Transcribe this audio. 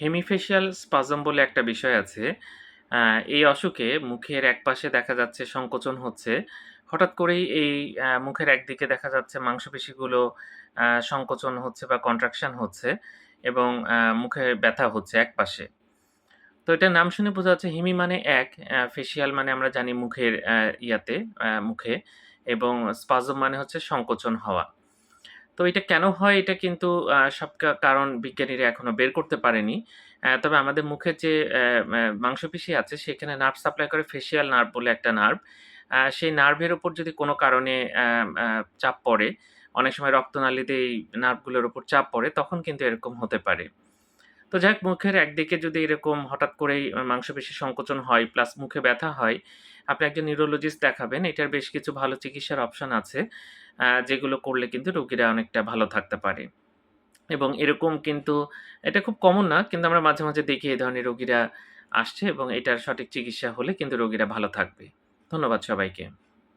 হেমিফেশিয়াল spasm বলে একটা বিষয় আছে। এই অসুখে মুখের একপাশে দেখা যাচ্ছে সংকোচন হচ্ছে। হঠাৎ করেই এই মুখের একদিকে দেখা যাচ্ছে মাংসপেশিগুলো সংকোচন হচ্ছে বা কন্ট্রাকশন হচ্ছে এবং মুখে ব্যথা হচ্ছে একপাশে। তো এটার নাম শুনে বোঝা যাচ্ছে হিমি মানে এক, আ ফেসিয়াল মানে আমরা জানি মুখের ইয়াতে মুখে এবং স্পাজম মানে হচ্ছে সংকোচন হওয়া। তো এটা কেন হয় এটা কিন্তু সব কারণ বিজ্ঞানীরা এখনও বের করতে পারেনি। তবে আমাদের মুখে যে মাংসপেশি আছে সেখানে নার্ভ সাপ্লাই করে ফেসিয়াল নার্ভ বলে একটা নার্ভ। সেই নার্ভের উপর যদি কোনো কারণে চাপ পড়ে, অনেক সময় রক্তনালীতে এই নার্ভগুলোর উপর চাপ পড়ে তখন কিন্তু এরকম হতে পারে। তো যাই হোক মুখের একদিকে যদি এরকম হঠাৎ করেই মাংসপেশি সংকোচন হয় প্লাস মুখে ব্যথা হয়, আপনি একজন নিউরোলজিস্ট দেখাবেন। এটার বেশ কিছু ভালো চিকিৎসার অপশন আছে। যেগুলো করলে কিন্তু রোগীরা অনেকটা ভালো থাকতে পারে। এবং এরকম কিন্তু এটা খুব কমন না। কিন্তু আমরা মাঝে, মাঝে দেখি এই ধরনের রোগীরা আসছে এবং এটার সঠিক চিকিৎসা হলে কিন্তু রোগীরা ভালো থাকবে। ধন্যবাদ সবাইকে।